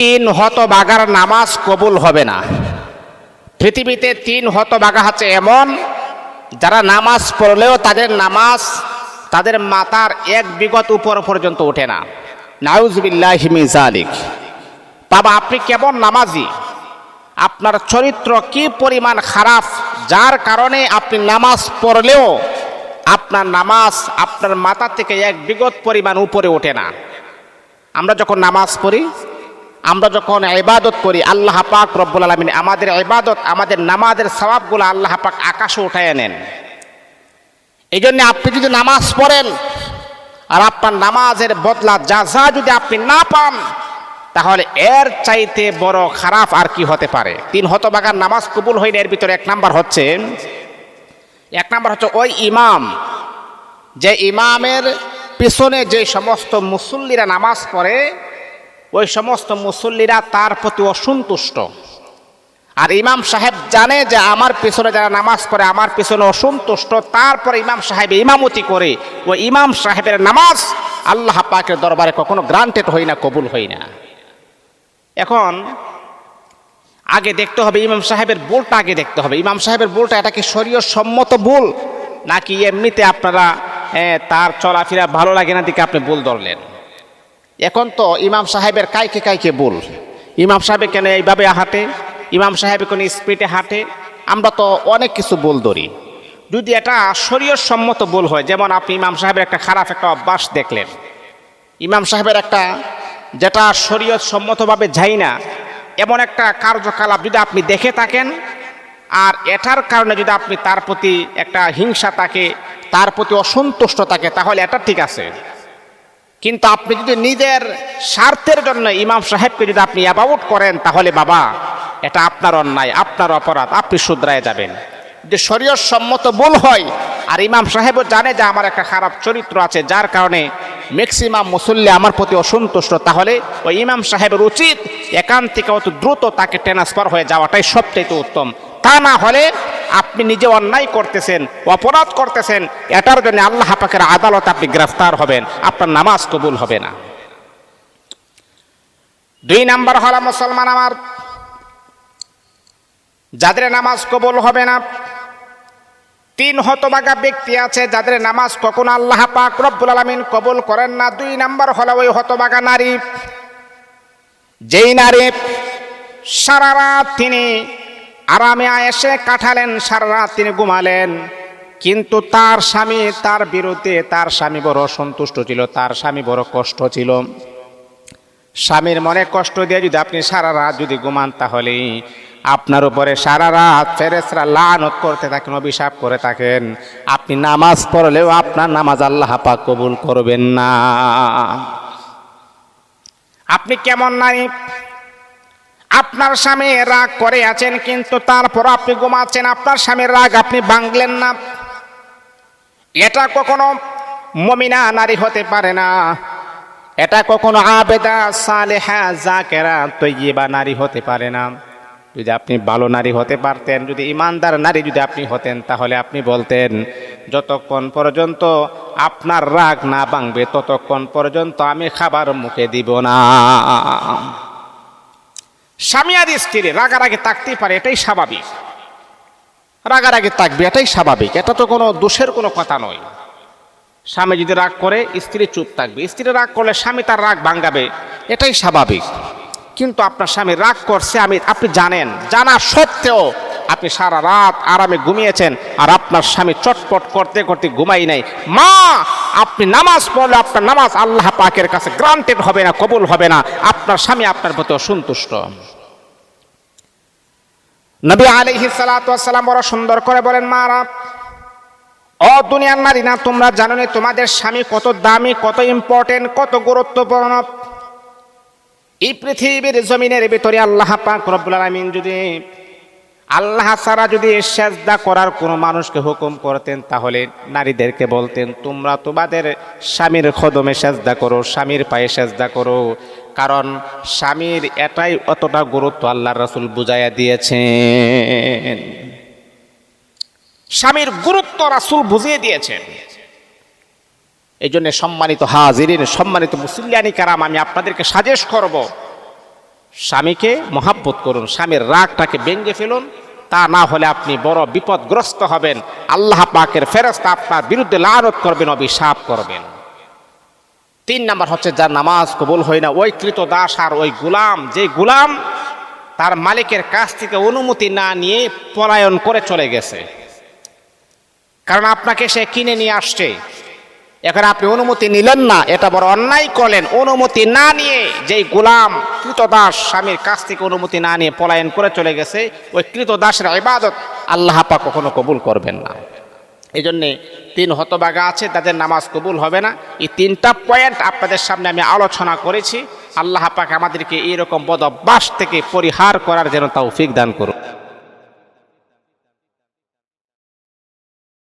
তিন হতবাগার নামাজ কবুল হবে না। পৃথিবীতে তিন হতবাগা আছে এমন, যারা নামাজ পড়লেও তাদের নামাজ তাদের মাতার এক বিগত উপর পর্যন্ত ওঠে না। নাউজবিল্লাহিমি জালিক বাবা, আপনি কেমন নামাজি? আপনার চরিত্র কি পরিমাণ খারাপ? যার কারণে আপনি নামাজ পড়লেও আপনার নামাজ আপনার মাথা থেকে এক বিগত পরিমাণ উপরে ওঠে না। আমরা যখন নামাজ পড়ি আমরা যখন ইবাদত করি, আল্লাহ পাক রব্বুল আলমিন আমাদের ইবাদত, আমাদের নামাজের সবাবগুলো আল্লাহ পাক আকাশে উঠায় নেন। এই জন্য আপনি যদি নামাজ পড়েন আর আপনার নামাজের বদলা যা যা যদি আপনি না পান, তাহলে এর চাইতে বড় খারাপ আর কি হতে পারে? তিন হতবাগার নামাজ কবুল হয়নি এর ভিতরে এক নাম্বার হচ্ছে, এক নাম্বার হচ্ছে ওই ইমাম, যে ইমামের পিছনে যে সমস্ত মুসল্লিরা নামাজ পড়ে ওই সমস্ত মুসল্লিরা তার প্রতি অসন্তুষ্ট। আর ইমাম সাহেব জানে যে আমার পিছনে যারা নামাজ পড়ে, আমার পিছনে অসন্তুষ্ট। তারপরে ইমাম সাহেব ইমামতি করে, ওই ইমাম সাহেবের নামাজ আল্লাহ পাকের দরবারে কখনো গ্রান্টেড হই না, কবুল হই না। এখন আগে দেখতে হবে ইমাম সাহেবের বোলটা, আগে দেখতে হবে। ইমাম সাহেবের বোলটা এটা কি শরীয় সম্মত বোল? নাকি এমনিতে আপনারা তার চলাফেরা ভালো লাগে না দিকে আপনি বোল ধরলেন? এখন তো ইমাম সাহেবের কাইকে কাইকে বল। ইমাম সাহেব কেন এইভাবে হাঁটে? ইমাম সাহেব কোন স্পিডে হাঁটে? আমরা তো অনেক কিছু বল ধরি। যদি এটা শরীয় সম্মত বল হয়, যেমন আপনি ইমাম সাহেবের একটা খারাপ একটা অভ্যাস দেখলেন। ইমাম সাহেবের একটা যেটা শরীয়ত সম্মতভাবে যাই না, এমন একটা কার্যকলাপ যদি আপনি দেখে থাকেন, আর এটার কারণে যদি আপনি তার প্রতি একটা হিংসা থাকে, তার প্রতি অসন্তুষ্ট থাকে, তাহলে এটা ঠিক আছে। কিন্তু আপনি যদি নিজের স্বার্থের জন্য ইমাম সাহেবকে যদি আপনি অ্যাবাউট করেন, তাহলে বাবা, এটা আপনার অন্যায়, আপনার অপরাধ, আপনি শুধরায় যাবেন। যে শরীয় সম্মত ভুল হয়, আর ইমাম সাহেবও জানে যে আমার একটা খারাপ চরিত্র আছে, যার কারণে ম্যাক্সিমাম মুসল্লি আমার প্রতি অসন্তুষ্ট, তাহলে ওই ইমাম সাহেবের উচিত একান থেকে অত দ্রুত তাকে ট্রান্সফার হয়ে যাওয়াটাই সবচেয়ে উত্তম। তা না হলে আপনি নিজে অন্যায় করতেছেন, অপরাধ করতেছেন, এটার জন্য আল্লাহ পাকের আদালত আপনি গ্রেফতার হবেন, আপনার নামাজ কবুল হবে না। দুই নাম্বার হল মুসলমান আমার, যাদের নামাজ কবুল হবে না, তিন হতবাগা ব্যক্তি আছে যাদের নামাজ কখন আল্লাহ পাক রব্বুল আলমিন কবুল করেন না। দুই নাম্বার হলো ওই হতবাগা নারী, যেই নারী সারা রাত তিনি আরামে এসে কাঠালেন সারা রাত তিনি ঘুমালেন। কিন্তু তার স্বামী তার বিরুদ্ধে, তার স্বামী বড় সন্তুষ্ট ছিল, তার স্বামী বড় কষ্ট ছিল। স্বামীর মনে কষ্ট দিয়ে যদি আপনি সারা রাত যদি ঘুমান, তাহলে আপনার উপরে সারা রাত ফেরেসরা লানত করতে থাকেন, অভিশাপ করে থাকেন। আপনি নামাজ পড়লেও আপনার নামাজ আল্লাহ পাক কবুল করবেন না। আপনি কেমন নারী? আপনার স্বামী রাগ করে আছেন, কিন্তু তারপর আপনি ঘুমাচ্ছেন, আপনার স্বামীর রাগ আপনি ভাঙলেন না। এটা কখনো মমিনা নারী হতে পারে না। এটা কখনো আবেদা, সালেহা, জাকেরা তৈবা নারী হতে পারে না। যদি আপনি ভালো নারী হতে পারতেন, যদি ইমানদার নারী যদি আপনি হতেন, তাহলে আপনি বলতেন, যতক্ষণ পর্যন্ত আপনার রাগ না ভাঙবে, ততক্ষণ পর্যন্ত আমি খাবার মুখে দিব না। স্বামী আর স্ত্রী, রাগারাগি তাকতেই পারে, এটাই স্বাভাবিক। রাগারাগি তাকবে এটাই স্বাভাবিক, এটা তো কোনো দোষের কোনো কথা নয়। স্বামী যদি রাগ করে, স্ত্রী চুপ থাকবে। স্ত্রী রাগ করলে স্বামী তার রাগ ভাঙ্গাবে এটাই স্বাভাবিক। কিন্তু আপনার স্বামী রাগ করছে, আমি, আপনি জানেন, জানা সত্ত্বেও আপনি সারা রাত আরামে ঘুমিয়েছেন, আর আপনার স্বামী চটপট করতে করতে ঘুমাই নাই। মা আপনি নামাজ পড়লে আপনার নামাজ আল্লাহ পাকের কাছে গ্রান্টেড হবে না, কবুল হবে না। আপনার স্বামী আপনার প্রতি অসন্তুষ্ট। নবী আলিহি সালাম বড় সুন্দর করে বলেন, মারা ও দুনিয়ার নারী না, তোমরা জানো না তোমাদের স্বামী কত দামি, কত ইম্পর্টেন্ট কত গুরুত্বপূর্ণ। এই পৃথিবীর জমিনের ভিতরে আল্লাহ পাক রব্বুল আলামিন যদি আল্লাহ ছাড়া যদি সেজদা করার কোনো মানুষকে হুকুম করতেন, তাহলে নারীদেরকে বলতেন, তোমরা তোমাদের স্বামীর খদমে সেজদা করো, স্বামীর পায়ে সেজদা করো। কারণ স্বামীর এটাই অতটা গুরুত্ব আল্লাহ রাসূল বুঝাইয়া দিয়েছেন। স্বামীর গুরুত্ব রাসুল বুঝিয়ে দিয়েছেন। এই জন্য সম্মানিত হাজিরিন, সম্মানিত মুসলিয়ানি কারাম, আমি আপনাদেরকে সাজেস্ট করব, স্বামীকে মহাব্বত করুন, স্বামীর রাগটাকে ব্যঙ্গে ফেলুন তা না হলে আপনি বড় বিপদগ্রস্ত হবেন। আল্লাহ পাকের ফেরস্তা আপনার বিরুদ্ধে লানত করবেন, অভিশাপ করবেন। তিন নাম্বার হচ্ছে, যার নামাজ কবুল হয় না, ওই কৃত দাস আর ওই গুলাম। যে গুলাম তার মালিকের কাছ থেকে অনুমতি না নিয়ে পলায়ন করে চলে গেছে। কারণ আপনাকে সে কিনে নিয়ে আসছে। এখন আপনি অনুমতি নিলেন না, এটা বড় অন্যায় করলেন। অনুমতি না নিয়ে যেই গোলাম কৃতদাস স্বামীর কাছ থেকে অনুমতি না নিয়ে পলায়ন করে চলে গেছে, ওই কৃতদাসের ইবাদত আল্লাহ কখনো কবুল করবেন না। এই জন্যে তিন হতবাগা আছে, তাদের নামাজ কবুল হবে না। এই তিনটা পয়েন্ট আপনাদের সামনে আমি আলোচনা করেছি। আল্লাহ পাক আমাদেরকে এইরকম বদ অভ্যাস থেকে পরিহার করার যেন তৌফিক দান করুন